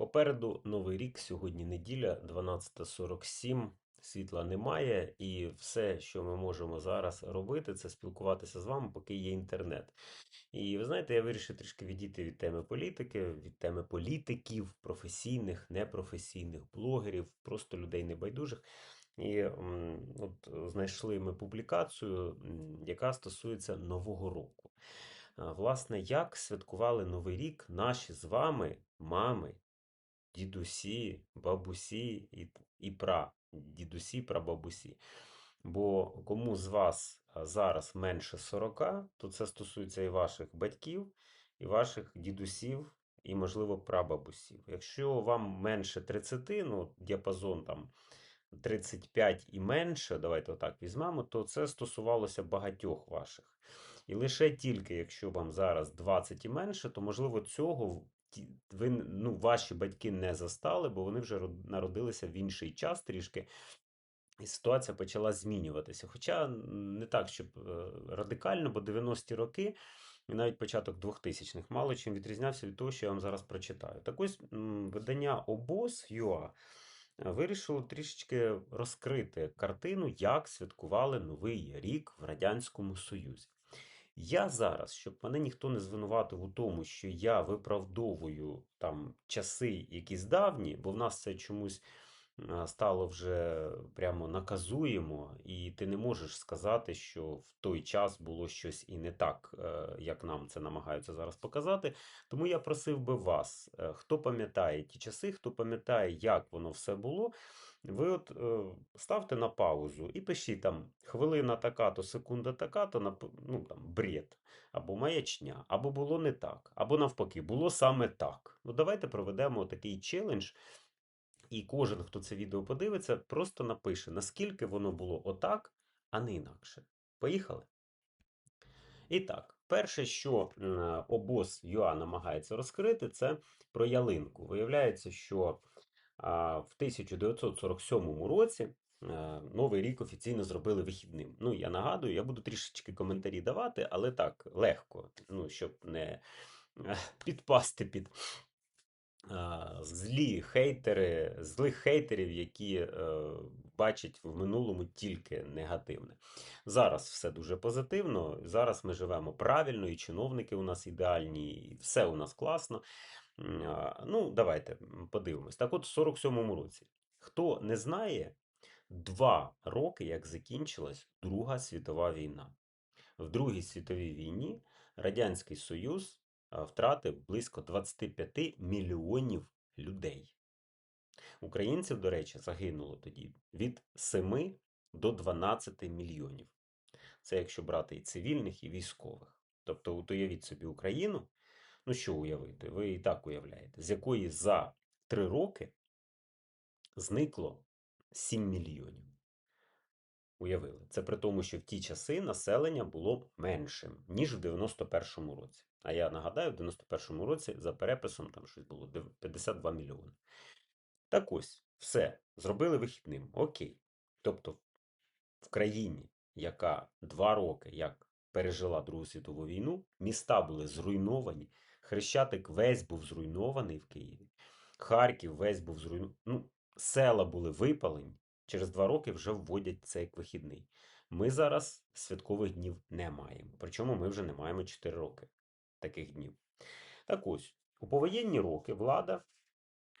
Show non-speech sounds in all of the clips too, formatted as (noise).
Попереду Новий рік, сьогодні неділя, 12.47, світла немає, і все, що ми можемо зараз робити, це спілкуватися з вами, поки є інтернет. І ви знаєте, я вирішив трішки відійти від теми політики, від теми політиків, професійних, непрофесійних, блогерів, просто людей небайдужих. І от знайшли ми публікацію, яка стосується Нового року. Власне, як святкували Новий рік наші з вами мами, дідусі, бабусі і, і пра дідусі, прабабусі. Бо кому з вас зараз менше 40, то це стосується і ваших батьків, і ваших дідусів, і, можливо, прабабусів. Якщо вам менше 30, ну, діапазон там 35 і менше, давайте отак візьмемо, то це стосувалося багатьох ваших. І лише тільки, якщо вам зараз 20 і менше, то можливо цього ви, ну, ваші батьки не застали, бо вони вже народилися в інший час трішки. І ситуація почала змінюватися. Хоча не так, щоб е, радикально, бо 90-ті роки і навіть початок 2000-х мало чим відрізнявся від того, що я вам зараз прочитаю. Так ось видання обоз.ua е, вирішило трішечки розкрити картину, як святкували Новий рік в Радянському Союзі. Я зараз, щоб мене ніхто не звинуватив у тому, що я виправдовую там часи якісь давні, бо в нас це чомусь стало вже прямо наказуємо, і ти не можеш сказати, що в той час було щось і не так, е, як нам це намагаються зараз показати. Тому я просив би вас, е, хто пам'ятає ті часи, хто пам'ятає, як воно все було. Ви от е, ставте на паузу і пишіть там хвилина така, то секунда така, то ну, там, бред, або маячня, або було не так, або навпаки, було саме так. Ну, давайте проведемо такий челендж, і кожен, хто це відео подивиться, просто напише, наскільки воно було отак, а не інакше. Поїхали? І так, перше, що обоз ЮА намагається розкрити, це про ялинку. Виявляється, що в 1947 році е, Новий рік офіційно зробили вихідним. Ну, я нагадую, я буду трішечки коментарі давати, але так, легко, ну, щоб не е, підпасти під злі хейтери, злих хейтерів, які е, бачать в минулому тільки негативне. Зараз все дуже позитивно. Зараз ми живемо правильно, і чиновники у нас ідеальні, і все у нас класно. Ну, давайте подивимось. Так от, в 47-му році. Хто не знає, два роки, як закінчилась Друга світова війна. В Другій світовій війні Радянський Союз втратив близько 25 мільйонів людей. Українців, до речі, загинуло тоді від 7 до 12 мільйонів. Це якщо брати і цивільних, і військових. Тобто, уявіть собі Україну. Ну, що уявити? Ви і так уявляєте, з якої за 3 роки зникло 7 мільйонів. Уявили. Це при тому, що в ті часи населення було меншим, ніж в 91-му році. А я нагадаю, в 91-му році за переписом там щось було 52 мільйони. Так ось, все, зробили вихідним. Окей. Тобто, в країні, яка два роки як пережила Другу світову війну, міста були зруйновані, Хрещатик весь був зруйнований в Києві, Харків весь був зруйнований. Ну, села були випалені. Через два роки вже вводять це як вихідний. Ми зараз святкових днів не маємо. Причому ми вже не маємо 4 роки таких днів. Так ось, у повоєнні роки влада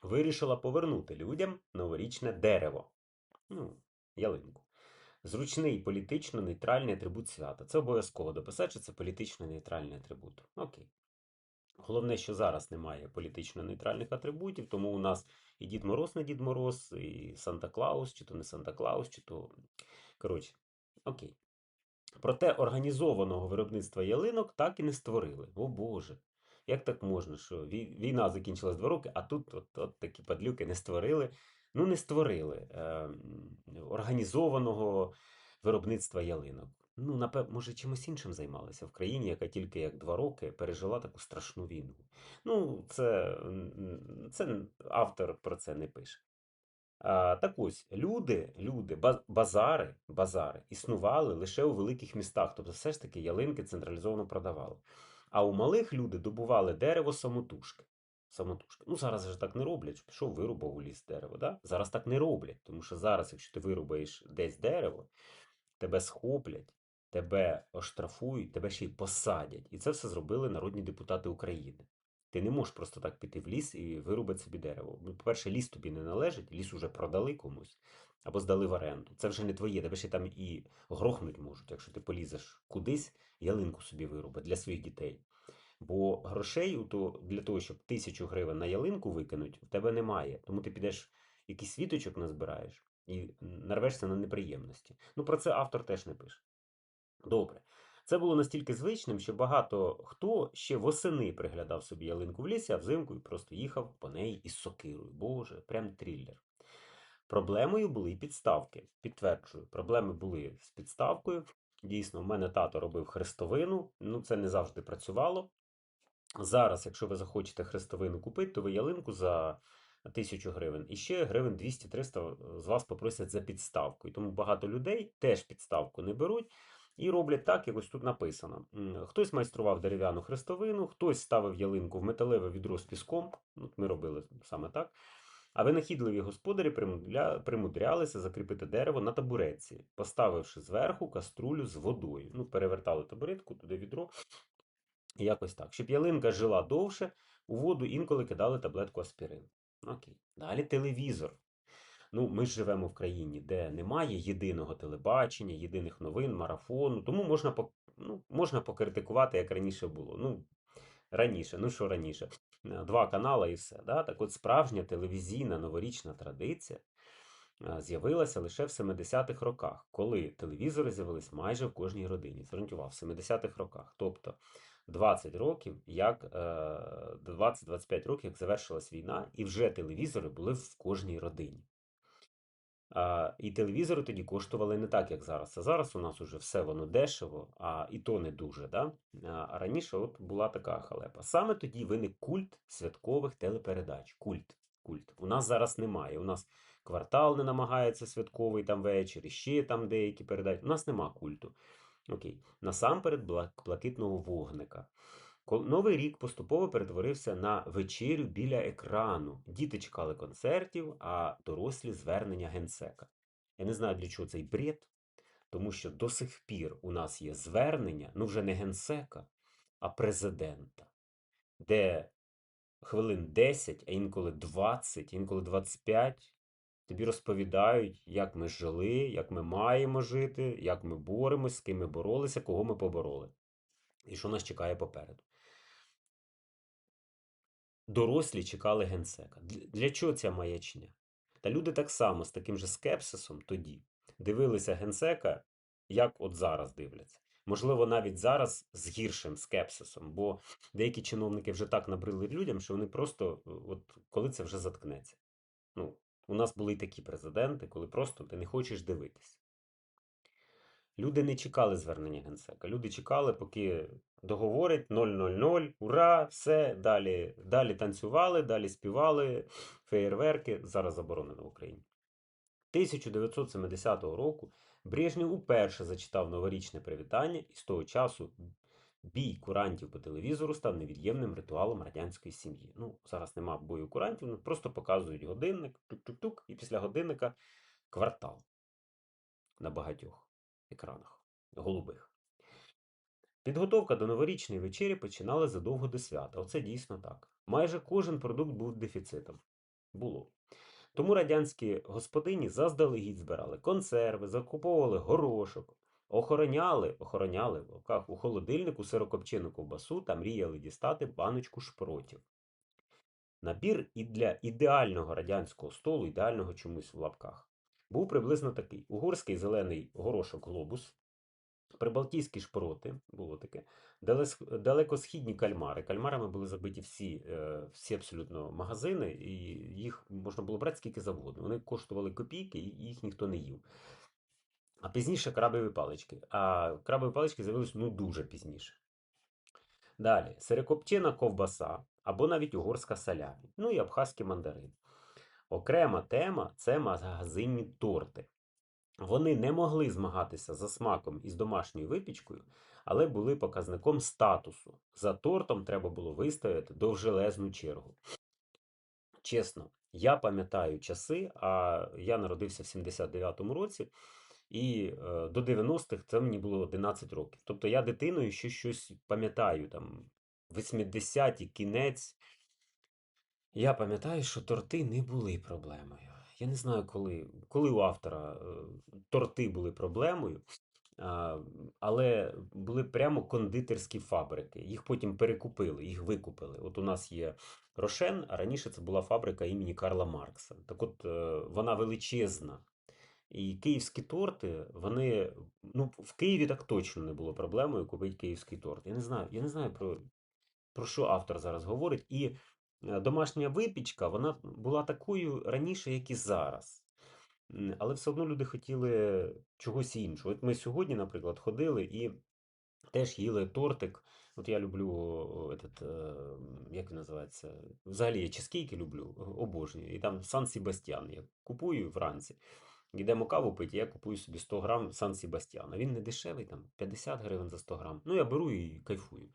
вирішила повернути людям новорічне дерево. Ну, ялинку. Зручний політично нейтральний атрибут свята. Це обов'язково дописати, що це політично нейтральний атрибут. Окей. Головне, що зараз немає політично нейтральних атрибутів, тому у нас і Дід Мороз не Дід Мороз, і Санта Клаус, чи то не Санта Клаус, чи то. Коротше, окей. Проте організованого виробництва ялинок так і не створили. О Боже. Як так можна? Що війна закінчилась два роки, а тут от, от такі падлюки не створили. Ну, не створили е, організованого виробництва ялинок. Ну, напевно, може, чимось іншим займалися в країні, яка тільки як два роки пережила таку страшну війну. Ну, це, це автор про це не пише. А, так ось, люди, люди, базари, базари існували лише у великих містах, тобто все ж таки ялинки централізовано продавали. А у малих люди добували дерево самотужки. самотужки. Ну, зараз же так не роблять, що пішов, вирубав у ліс дерево. Да? Зараз так не роблять, тому що зараз, якщо ти вирубаєш десь дерево, тебе схоплять, тебе оштрафують, тебе ще й посадять. І це все зробили народні депутати України. Ти не можеш просто так піти в ліс і вирубати собі дерево. Ну, По-перше, ліс тобі не належить, ліс уже продали комусь або здали в оренду. Це вже не твоє, тебе ще там і грохнуть можуть, якщо ти полізеш кудись, ялинку собі вирубати для своїх дітей. Бо грошей то, для того, щоб тисячу гривень на ялинку викинуть, в тебе немає. Тому ти підеш якийсь світочок назбираєш і нарвешся на неприємності. Ну про це автор теж не пише. Добре. Це було настільки звичним, що багато хто ще восени приглядав собі ялинку в лісі, а взимку і просто їхав по неї із сокирою. Боже, прям триллер. Проблемою були підставки. Підтверджую, проблеми були з підставкою. Дійсно, в мене тато робив хрестовину, ну це не завжди працювало. Зараз, якщо ви захочете хрестовину купити, то ви ялинку за 1000 гривень і ще гривень 200-300 з вас попросять за підставку. І тому багато людей теж підставку не беруть і роблять так, як ось тут написано. Хтось майстрував дерев'яну хрестовину, хтось ставив ялинку в металеве відро з піском. От ми робили саме так. А винахідливі господарі примудрялися закріпити дерево на табуретці, поставивши зверху каструлю з водою. Ну, перевертали табуретку, туди відро. Якось так. Щоб ялинка жила довше, у воду інколи кидали таблетку аспірин. Окей. Далі телевізор. Ну, ми живемо в країні, де немає єдиного телебачення, єдиних новин, марафону. Тому можна, ну, можна покритикувати, як раніше було. Ну, раніше, ну що раніше? Е, Два канали і все. Да? Так от справжня телевізійна новорічна традиція е, з'явилася лише в 70-х роках, коли телевізори з'явились майже в кожній родині. Зверніть увагу, в 70-х роках. Тобто 20 років, як е, 20-25 років, як завершилась війна, і вже телевізори були в кожній родині. І телевізори тоді коштували не так, як зараз. А зараз у нас уже все воно дешево, а і то не дуже. Да? А, раніше от була така халепа. Саме тоді виник культ святкових телепередач. Культ. Культ. У нас зараз немає. У нас квартал не намагається святковий там вечір, і ще там деякі передачі. У нас нема культу. Окей. Насамперед блак- блакитного вогника. Новий рік поступово перетворився на вечерю біля екрану. Діти чекали концертів, а дорослі звернення генсека. Я не знаю, для чого цей бред, тому що до сих пір у нас є звернення, ну вже не генсека, а президента, де хвилин 10, а інколи 20, інколи 25 тобі розповідають, як ми жили, як ми маємо жити, як ми боремось, з ким ми боролися, кого ми побороли. І що нас чекає попереду. Дорослі чекали генсека. Для, чого ця маячня? Та люди так само з таким же скепсисом тоді дивилися генсека, як от зараз дивляться. Можливо, навіть зараз з гіршим скепсисом, бо деякі чиновники вже так набрили людям, що вони просто, е, от коли це вже заткнеться. Ну, у нас були й такі президенти, коли просто ти не хочеш дивитись. Люди не чекали звернення генсека. Люди чекали, поки договорять 000, ура, все, далі, далі танцювали, далі співали, феєрверки, зараз заборонено в Україні. 1970 року Брежнєв уперше зачитав новорічне привітання, і з того часу бій курантів по телевізору став невід'ємним ритуалом радянської сім'ї. Ну, зараз нема бою курантів, ну, просто показують годинник, тук-тук-тук, і після годинника квартал на багатьох екранах голубих. Підготовка до новорічної вечері починала задовго до свята. Оце дійсно так. Майже кожен продукт був дефіцитом. Було. Тому радянські господині заздалегідь збирали консерви, закуповували горошок, охороняли, охороняли в лапках, у холодильнику сирокопчену ковбасу та мріяли дістати баночку шпротів. Набір і для ідеального радянського столу, ідеального чомусь в лапках, був приблизно такий: угорський зелений горошок глобус, прибалтійські шпроти, було таке, далекосхідні кальмари. Кальмарами були забиті всі, е, всі абсолютно магазини, і їх можна було брати скільки завгодно. Вони коштували копійки, і їх ніхто не їв. А пізніше крабові палички. А крабові палички з'явилися ну дуже пізніше. Далі, сирокопчена ковбаса або навіть угорська салямі, ну і абхазький мандарин. Окрема тема це магазинні торти. Вони не могли змагатися за смаком із домашньою випічкою, але були показником статусу. За тортом треба було вистояти довжелезну чергу. Чесно, я пам'ятаю часи, а я народився в 79-му році, і е, до 90-х це мені було 11 років. Тобто я дитиною ще щось пам'ятаю, там 80-ті, кінець. Я пам'ятаю, що торти не були проблемою. Я не знаю, коли, коли у автора е, торти були проблемою, але були прямо кондитерські фабрики. Їх потім перекупили, їх викупили. От у нас є Рошен, а раніше це була фабрика імені Карла Маркса. Так от е, вона величезна. І київські торти, вони. Ну, в Києві так точно не було проблемою купити київський торт. Я не знаю, я не знаю про, про що автор зараз говорить. І домашня випічка, вона була такою раніше, як і зараз. Але все одно люди хотіли чогось іншого. От ми сьогодні, наприклад, ходили і теж їли тортик. От я люблю этот, е, як він називається? Взагалі я чизкейки люблю, обожнюю. І там Сан Себастьян я купую вранці. Йдемо каву пити, я купую собі 100 грам Сан Себастьяна. Він не дешевий, там 50 гривень за 100 грам. Ну, я беру і кайфую.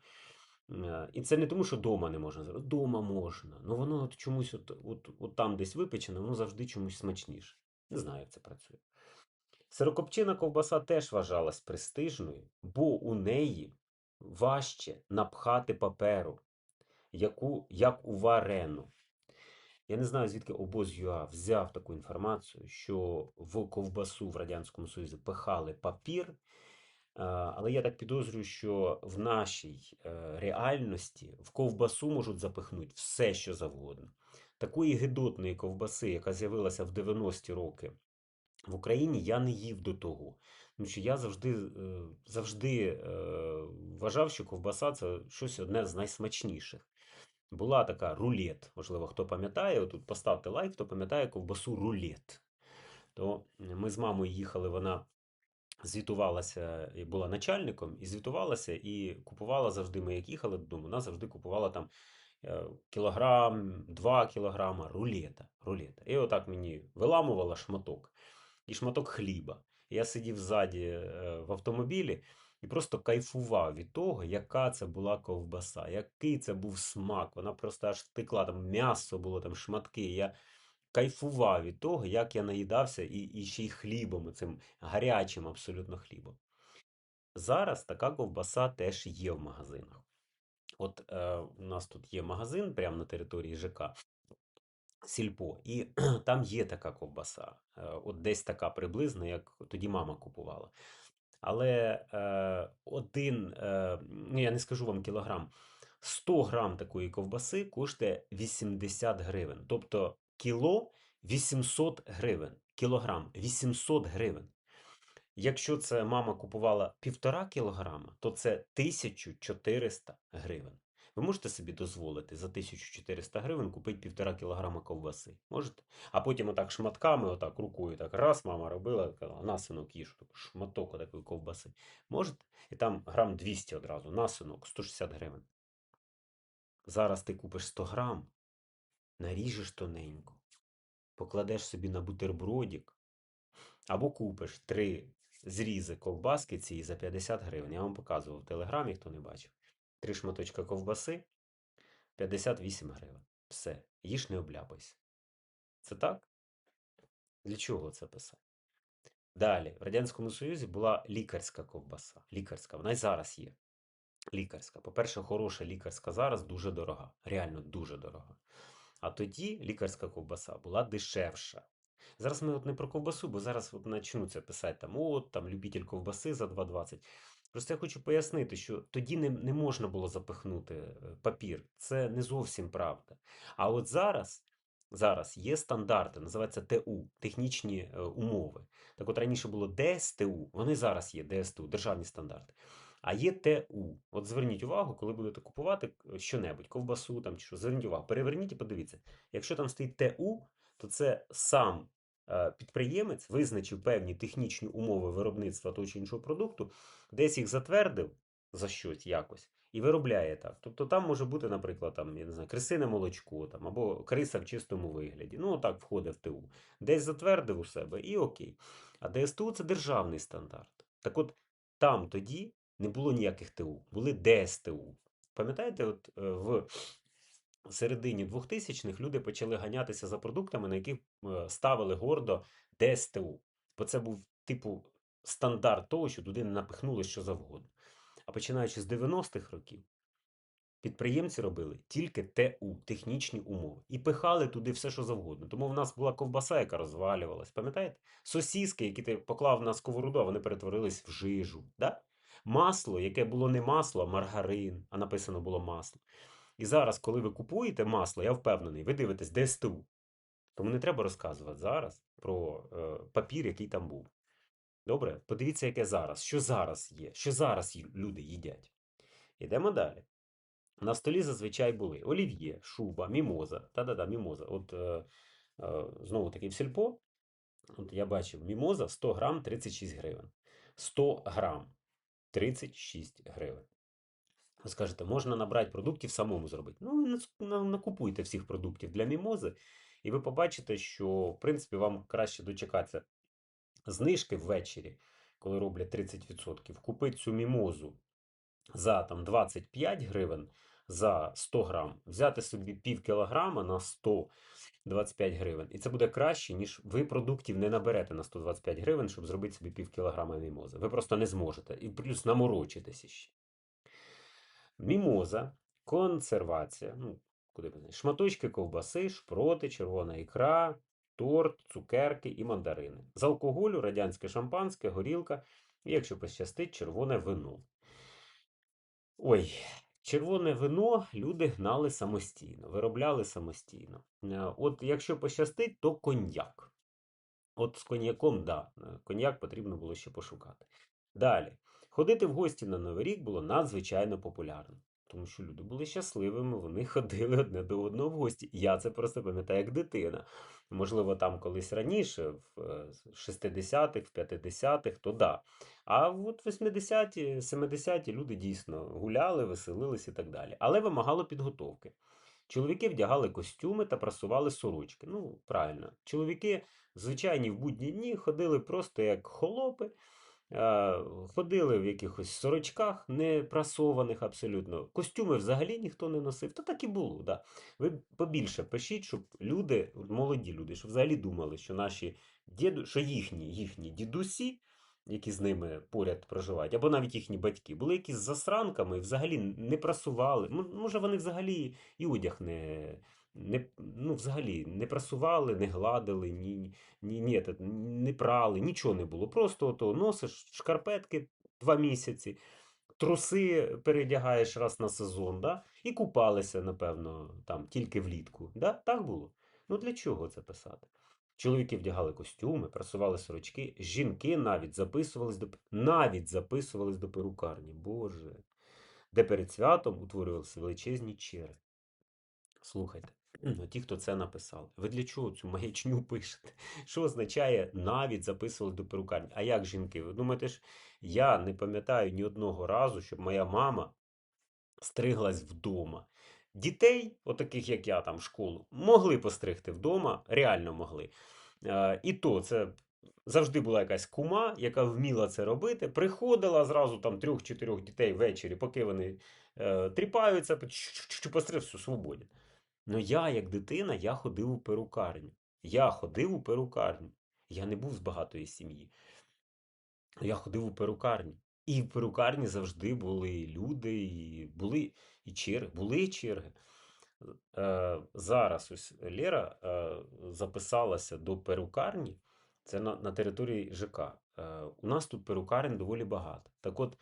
І це не тому, що вдома не можна зробити. Дома можна. Ну воно от чомусь, от, от, от там десь випечене, воно завжди чомусь смачніше. Не знаю, як це працює. Сирокопчена ковбаса теж вважалась престижною, бо у неї важче напхати паперу, яку, як у варену. Я не знаю, звідки обоз.ua взяв таку інформацію, що в ковбасу в Радянському Союзі пихали папір, але я так підозрюю, що в нашій е, реальності в ковбасу можуть запихнути все, що завгодно. Такої гидотної ковбаси, яка з'явилася в 90-ті роки в Україні, я не їв до того. Тому я завжди, е, завжди е, вважав, що ковбаса це щось одне з найсмачніших. Була така рулет. Можливо, хто пам'ятає, отут поставте лайк, хто пам'ятає ковбасу рулет. То ми з мамою їхали, вона звітувалася, і була начальником, і звітувалася, і купувала завжди, ми як їхали додому, вона завжди купувала там е, кілограм, два кілограма рулета. рулета. І отак мені виламувала шматок і шматок хліба. Я сидів ззаді е, в автомобілі і просто кайфував від того, яка це була ковбаса, який це був смак. Вона просто аж текла, там м'ясо було, там шматки. Я кайфував від того, як я наїдався, і, і ще й хлібом, цим гарячим абсолютно хлібом. Зараз така ковбаса теж є в магазинах. От е, у нас тут є магазин прямо на території ЖК. Сільпо, і (clears throat) там є така ковбаса. Е, От десь така приблизно, як тоді мама купувала. Але е, один, е, ну я не скажу вам кілограм, 100 грам такої ковбаси коштує 80 гривень. Тобто кіло 800 гривень. Кілограм 800 гривень. Якщо це мама купувала півтора кілограма, то це 1400 гривень. Ви можете собі дозволити за 1400 гривень купити півтора кілограма ковбаси? Можете? А потім отак шматками, отак рукою, так раз мама робила, казала, на синок їж, шматок отакої ковбаси. Можете? І там грам 200 одразу, на синок, 160 гривень. Зараз ти купиш 100 грам, наріжеш тоненько, покладеш собі на бутербродик, або купиш три зрізи ковбаски цієї за 50 гривень. Я вам показував в телеграмі, хто не бачив. Три шматочка ковбаси 58 гривень. Все, їж не обляпайся. Це так? Для чого це писати? Далі, в Радянському Союзі була лікарська ковбаса. Лікарська, вона й зараз є. Лікарська. По-перше, хороша лікарська зараз дуже дорога. Реально дуже дорога. А тоді лікарська ковбаса була дешевша. Зараз ми от не про ковбасу, бо зараз от почнуться писати там, от, там любитель ковбаси за 2,20. Просто я хочу пояснити, що тоді не, не можна було запихнути е, папір. Це не зовсім правда. А от зараз, зараз є стандарти, називаються ТУ, технічні е, умови. Так от раніше було ДСТУ, вони зараз є ДСТУ, державні стандарти. А є ТУ. От зверніть увагу, коли будете купувати е, що-небудь, ковбасу там чи що, зверніть увагу, переверніть і подивіться. Якщо там стоїть ТУ, то це сам е, підприємець визначив певні технічні умови виробництва того чи іншого продукту, десь їх затвердив за щось якось і виробляє так. Тобто там може бути, наприклад, там, я не знаю, крисине молочко там, або криса в чистому вигляді. Ну, так входить в ТУ. Десь затвердив у себе і окей. А ДСТУ це державний стандарт. Так от там тоді не було ніяких ТУ, були ДСТУ. Пам'ятаєте, от е, в середині 2000-х люди почали ганятися за продуктами, на яких е, ставили гордо ДСТУ. Бо це був типу стандарт того, що туди не напихнули що завгодно. А починаючи з 90-х років, підприємці робили тільки ТУ, технічні умови, і пихали туди все, що завгодно. Тому в нас була ковбаса, яка розвалювалась. Пам'ятаєте? Сосіски, які ти поклав на сковороду, вони перетворились в жижу. Да? Масло, яке було не масло, а маргарин, а написано було масло. І зараз, коли ви купуєте масло, я впевнений, ви дивитесь ДСТУ. Тому не треба розказувати зараз про е, папір, який там був. Добре, подивіться, яке зараз, що зараз є, що зараз люди їдять. Ідемо далі. На столі зазвичай були олів'є, шуба, мімоза. Та-да-да, мімоза. От е, е, знову таки в сільпо. От я бачив мімоза 100 грам 36 гривень. 100 грам 36 гривень. Ви скажете, можна набрати продуктів самому зробити. Ну, накупуйте всіх продуктів для мімози, і ви побачите, що, в принципі, вам краще дочекатися знижки ввечері, коли роблять 30%, купити цю мімозу за там 25 гривень за 100 грам, взяти собі пів кілограма на 125 гривень. І це буде краще, ніж ви продуктів не наберете на 125 гривень, щоб зробити собі пів кілограма мімози. Ви просто не зможете. І плюс наморочитесь ще. Мімоза, консервація, ну, куди шматочки ковбаси, шпроти, червона ікра, торт, цукерки і мандарини. З алкоголю радянське шампанське, горілка і, якщо пощастить, червоне вино. Ой, червоне вино люди гнали самостійно, виробляли самостійно. Е, От якщо пощастить, то коньяк. От з коньяком, да, е, коньяк потрібно було ще пошукати. Далі. Ходити в гості на Новий рік було надзвичайно популярно. Тому що люди були щасливими, вони (laughs) ходили одне до одного в гості. Я це просто пам'ятаю як дитина. Можливо, там колись раніше, в е, 60-х, в 50-х, то да. А от 80-ті, 70-ті люди дійсно гуляли, веселились і так далі. Але вимагало підготовки. Чоловіки вдягали костюми та прасували сорочки. Ну, правильно. Чоловіки, звичайні в будні дні, ходили просто як холопи, е, ходили в якихось сорочках, не прасованих абсолютно. Костюми взагалі ніхто не носив. То так і було. Да. Ви побільше пишіть, щоб люди, молоді люди, щоб взагалі думали, що наші діду, що їхні, їхні дідусі які з ними поряд проживають, або навіть їхні батьки, були якісь засранками взагалі не прасували. Може, вони взагалі і одяг не, не, ну, взагалі не прасували, не гладили, ні, ні, ні, не прали, нічого не було. Просто ото носиш шкарпетки два місяці, труси передягаєш раз на сезон, да? і купалися, напевно, там тільки влітку. Да? Так було. Ну для чого це писати? Чоловіки вдягали костюми, прасували сорочки, жінки навіть записувались до навіть записувались до перукарні, Боже, де перед святом утворювалися величезні черги. Слухайте, ну, ті, хто це написав, ви для чого цю маячню пишете? Що означає навіть записували до перукарні? А як жінки? Ви думаєте ж, я не пам'ятаю ні одного разу, щоб моя мама стриглась вдома. Дітей, отаких як я там в школу, могли постригти вдома, реально могли. Е, І то це завжди була якась кума, яка вміла це робити. Приходила зразу там трьох-чотирьох дітей ввечері, поки вони е, тріпаються, постриг все свободен. Ну я, як дитина, я ходив у перукарню. Я ходив у перукарню. Я не був з багатої сім'ї. Я ходив у перукарню. І в перукарні завжди були люди, і були і черги, були черги. Е, зараз ось Лера е, записалася до перукарні. Це на, на території ЖК. Е, у нас тут перукарень доволі багато. Так от,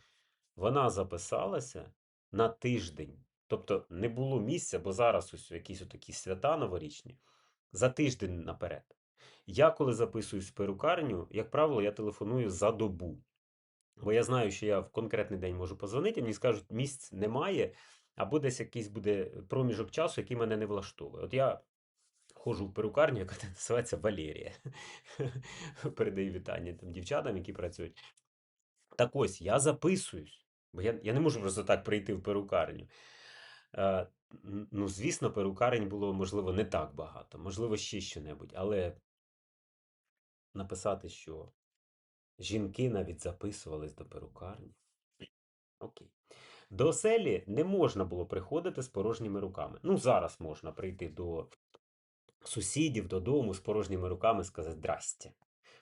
вона записалася на тиждень. Тобто не було місця, бо зараз ось якісь такі свята новорічні, за тиждень наперед. Я, коли записуюсь в перукарню, як правило, я телефоную за добу. Бо я знаю, що я в конкретний день можу позвонити, мені скажуть, місць немає, або десь якийсь буде проміжок часу, який мене не влаштовує. От я ходжу в перукарню, яка називається Валерія. (laughs) Передаю вітання там дівчатам, які працюють. Так ось, я записуюсь, бо я, я не можу просто так прийти в перукарню. Е, ну, звісно, перукарень було, можливо, не так багато, можливо, ще що-небудь, але написати, що жінки навіть записувались до перукарні. Окей. До оселі не можна було приходити з порожніми руками. Ну, зараз можна прийти до сусідів додому з порожніми руками і сказати здрасте.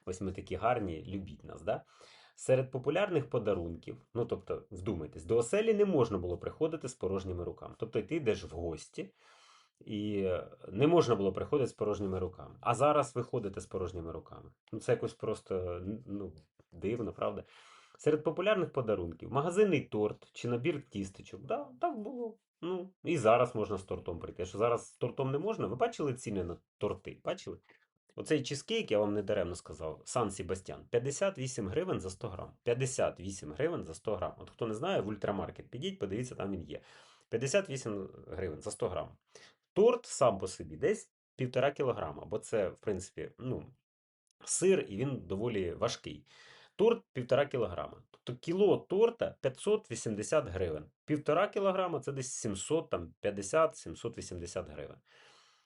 Ось ми такі гарні, любіть нас. Да? Серед популярних подарунків, ну тобто, вдумайтесь, до оселі не можна було приходити з порожніми руками. Тобто ти йдеш в гості, і е, не можна було приходити з порожніми руками. А зараз ви ходите з порожніми руками. Ну, це якось просто ну, дивно, правда? Серед популярних подарунків магазинний торт чи набір тістечок. Да, так було. Ну, і зараз можна з тортом прийти. Що зараз з тортом не можна? Ви бачили ціни на торти? Бачили? Оцей чизкейк, я вам не даремно сказав, Сан Себастьян, 58 гривень за 100 грам. 58 гривень за 100 грам. От хто не знає, в ультрамаркет підіть, подивіться, там він є. 58 гривень за 100 грам. Торт сам по собі десь 1,5 кілограма, бо це, в принципі, ну, сир, і він доволі важкий. Торт 1,5 кілограма. Тобто кіло торта 580 гривень. 1,5 кілограма це десь 750-780 гривень.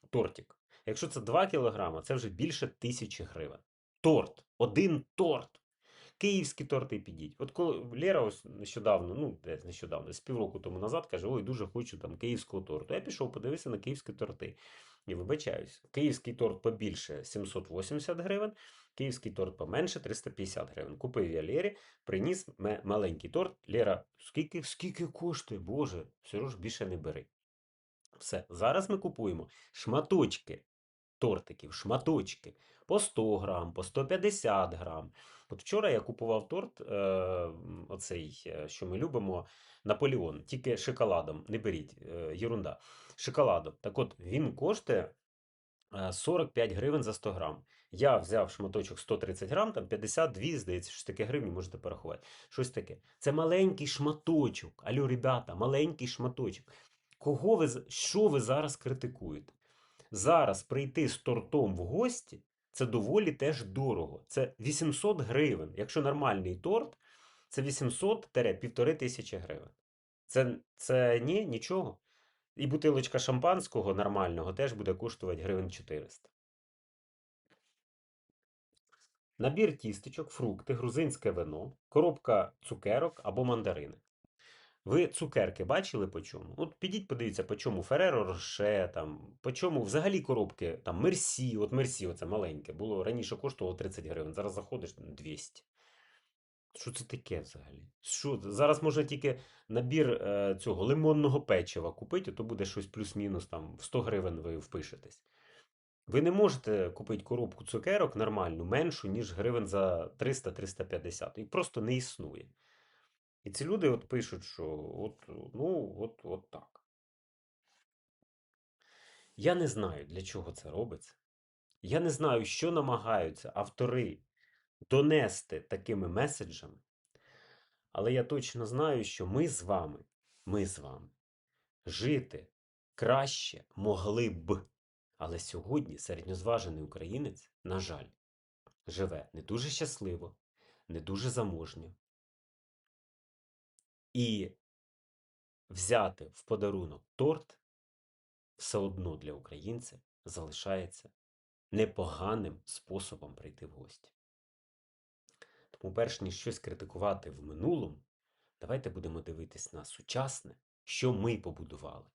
Тортик. Якщо це 2 кілограма, це вже більше 1000 гривень. Торт. Один торт. Київські торти підіть. От коли Лера ось нещодавно, ну, десь нещодавно, з півроку тому назад каже: Ой, дуже хочу там київського торту. Я пішов, подивився на київські торти. І вибачаюсь, київський торт побільше 780 гривень, київський торт поменше 350 гривень. Купив я Лері, приніс маленький торт. Лера, скільки, скільки коштує? Боже, все ж більше не бери. Все, зараз ми купуємо шматочки тортиків, шматочки по 100 грам, по 150 грам. От вчора я купував торт, е, оцей, е, що ми любимо, Наполеон, тільки шоколадом. Не беріть, е, єрунда. Шоколадом. Так от він коштує е, 45 гривень за 100 грам. Я взяв шматочок 130 грам, там 52, здається, щось таке гривні, можете порахувати. Щось таке. Це маленький шматочок. Алло, ребята, маленький шматочок. Кого ви, що ви зараз критикуєте? Зараз прийти з тортом в гості це доволі теж дорого. Це 800 гривень. Якщо нормальний торт, це 800-1500 тисячі гривень. Це, це ні, нічого. І бутилочка шампанського нормального теж буде коштувати гривень 400. Набір тістечок, фрукти, грузинське вино, коробка цукерок або мандарини. Ви цукерки бачили по чому? От підіть, подивіться, по чому Фереро Роше, там, по чому взагалі коробки, там Мерсі, от Мерсі, оце маленьке, було раніше коштувало 30 гривень, зараз заходиш 200. Що це таке взагалі? Що? Зараз можна тільки набір е, цього лимонного печива купити, то буде щось плюс-мінус там в 100 гривень ви впишетесь. Ви не можете купити коробку цукерок нормальну, меншу, ніж гривень за 300-350. Їх просто не існує. І ці люди от пишуть, що от, ну, от, от так. Я не знаю, для чого це робиться. Я не знаю, що намагаються автори донести такими меседжами. Але я точно знаю, що ми з вами, ми з вами жити краще могли б. Але сьогодні середньозважений українець, на жаль, живе не дуже щасливо, не дуже заможньо. І взяти в подарунок торт все одно для українця залишається непоганим способом прийти в гості. Тому, перш ніж щось критикувати в минулому, давайте будемо дивитись на сучасне, що ми побудували,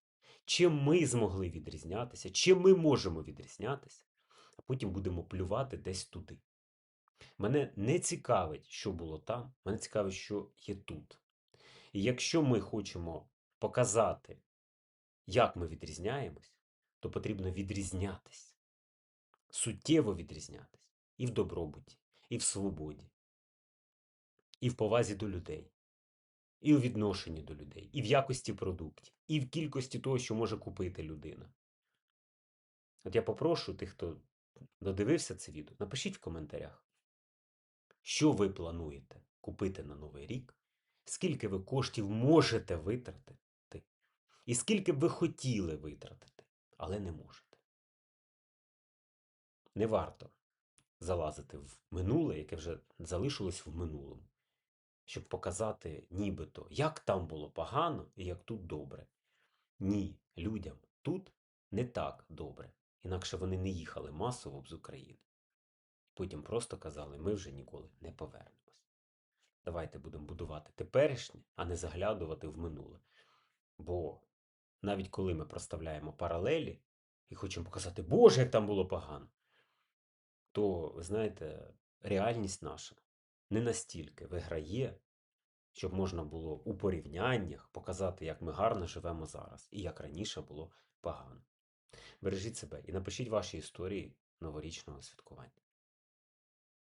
чим ми змогли відрізнятися, чим ми можемо відрізнятися, а потім будемо плювати десь туди. Мене не цікавить, що було там, мене цікавить, що є тут. І якщо ми хочемо показати, як ми відрізняємось, то потрібно відрізнятись, суттєво відрізнятись і в добробуті, і в свободі, і в повазі до людей, і у відношенні до людей, і в якості продуктів, і в кількості того, що може купити людина. От я попрошу тих, хто додивився це відео, напишіть в коментарях, що ви плануєте купити на Новий рік, скільки ви коштів можете витратити, і скільки б ви хотіли витратити, але не можете. Не варто залазити в минуле, яке вже залишилось в минулому, щоб показати нібито, як там було погано і як тут добре. Ні, людям тут не так добре, інакше вони не їхали масово з України. Потім просто казали, ми вже ніколи не повернемо. Давайте будемо будувати теперішнє, а не заглядувати в минуле. Бо навіть коли ми проставляємо паралелі і хочемо показати, Боже, як там було погано, то, ви знаєте, реальність наша не настільки виграє, щоб можна було у порівняннях показати, як ми гарно живемо зараз і як раніше було погано. Бережіть себе і напишіть ваші історії новорічного святкування.